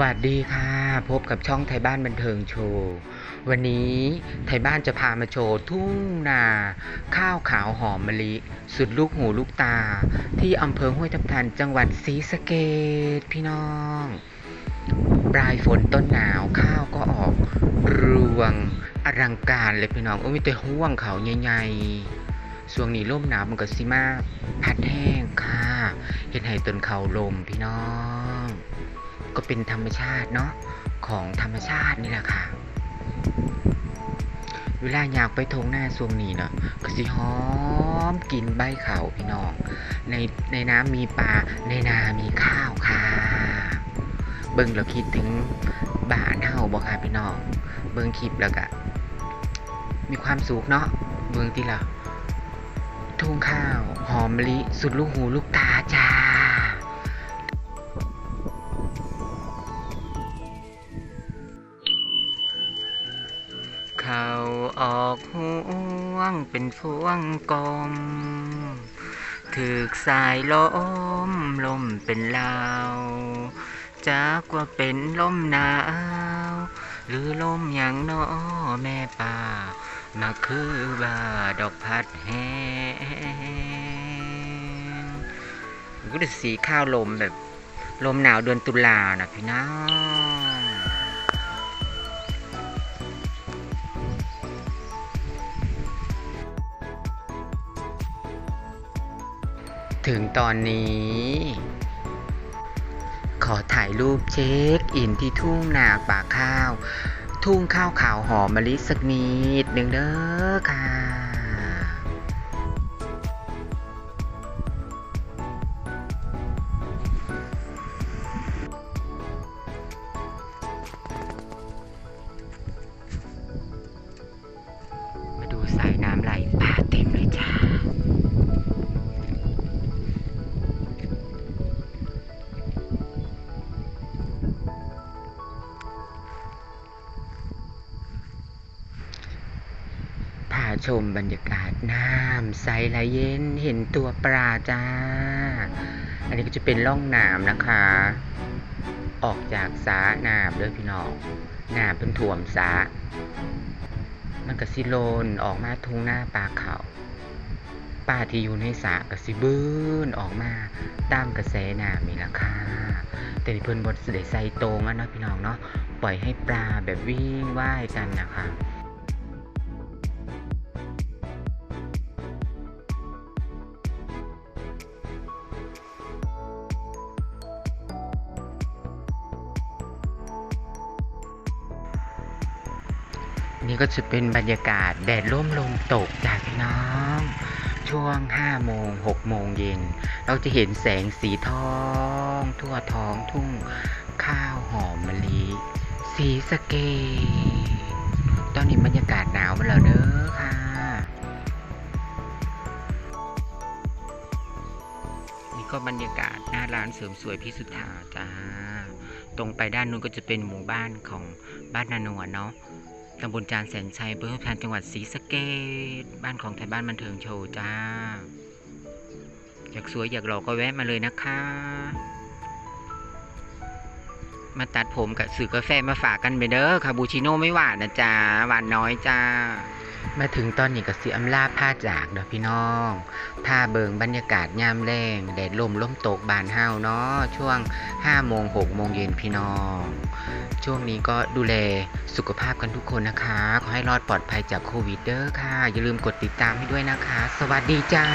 วัสดีค่ะ พบกับช่องไทยบ้านบันเทิงโชว์ วันนี้ไทยบ้านจะพามาโชว์ทุ่งนา ข้าวขาวหอมมะลิ สุดลูกหูลูกตา ที่อำเภอห้วยทับทันจังหวัดศรีสะเกดพี่น้อง ปลายฝนต้นหนาวข้าวก็ออกรวงอลังการเลยพี่น้องโอ้มีแต่ห่วงเขาใหญ่ๆช่วงนี้ร่มหนาวมันก็สิมาพัดแห้งค่ะเห็นให้ต้นเขาลมพี่น้อง ก็เป็นธรรมชาติเนาะของธรรมชาตินี่แหละค่ะ เวลาอยากไปทงหน้าช่วงนี้เนาะก็สิหอมกินใบเขาพี่น้อง ในในน้ำมีปลาในนามีข้าวค่ะ เบิ่งแล้วคิดถึงบ้านเฮาบ่ค่ะพี่น้อง เบิ่งคลิปแล้วก็มีความสุขเนาะเบิ่งติละทุ่งข้าว หอมมะลิสุดลูกหูลูกตาจ้า เขาออกห่วงเป็นพวงกลมถึกสายลมลมเป็นลาวจากว่าเป็นลมหนาว หรือลมอย่างนอแม่ป่ามาคือบ่าดอกพัดแห้งก็จะสีข้าวลมแบบ ลมหนาวเดือนตุลานะพี่น้อง ถึงตอนนี้ ขอถ่ายรูปเช็คอินที่ทุ่งนาป่าข้าว ทุ่งข้าวขาวหอมมะลิสักนิดหนึ่งเด้อค่ะ ชมบรรยากาศน้ำใสไหลเย็นเห็นตัวปลาจ้า อันนี้ก็จะเป็นร่องน้ำนะคะ ออกจากสาน้ำเด้อพี่น้องน้ำเป็นถ่วมสามันก็สิโลนออกมาทุ่งหน้าปลาเขาปลาที่อยู่ในสระก็สิบื้นออกมาตามกระแสน้ำนี่ละค่ะแต่ที่เพิ่นบดสด้ใส่ตรงอะนะพี่น้องเนาะปล่อยให้ปลาแบบวิ่งว่ายกันนะคะ นี่ก็จะเป็นบรรยากาศแดดร่มลมตกจากพี่น้อง ช่วง5โมง6โมงเย็น เราจะเห็นแสงสีทอง ทั่วท้องทุ่งข้าวหอมมะลิสีสะเกตตอนนี้บรรยากาศหนาวมาแล้วเด้อค่ะนี่ก็บรรยากาศหน้าร้านเสริมสวยพิสุทธาจ้า ตรงไปด้านนู้นก็จะเป็นหมู่บ้านของบ้านนานวลเนาะ ตำบลจานแสนชัยอำเภอพันจังหวัดศรีสะเกดบ้านของไทยบ้านบันเทิงโชว์จ้า อยากสวยอยากหล่อก็แวะมาเลยนะคะ มาตัดผมกับสื่อกาแฟมาฝากกันไปเด้อคาบูชิโน่ไม่หวานนะจ๊ะหวานน้อยจ้า มาถึงตอนนี้ก็เสียอำลาผ้าจากเด้อพี่น้องผ้าเบิงบรรยากาศยามแรงแดดลมล้มตกบานเฮาเนาะช่วง5โมง6โมงเย็นพี่น้อง ช่วงนี้ก็ดูแลสุขภาพกันทุกคนนะคะ ขอให้รอดปลอดภัยจากโควิดเด้อค่ะ อย่าลืมกดติดตามให้ด้วยนะคะ สวัสดีจ้า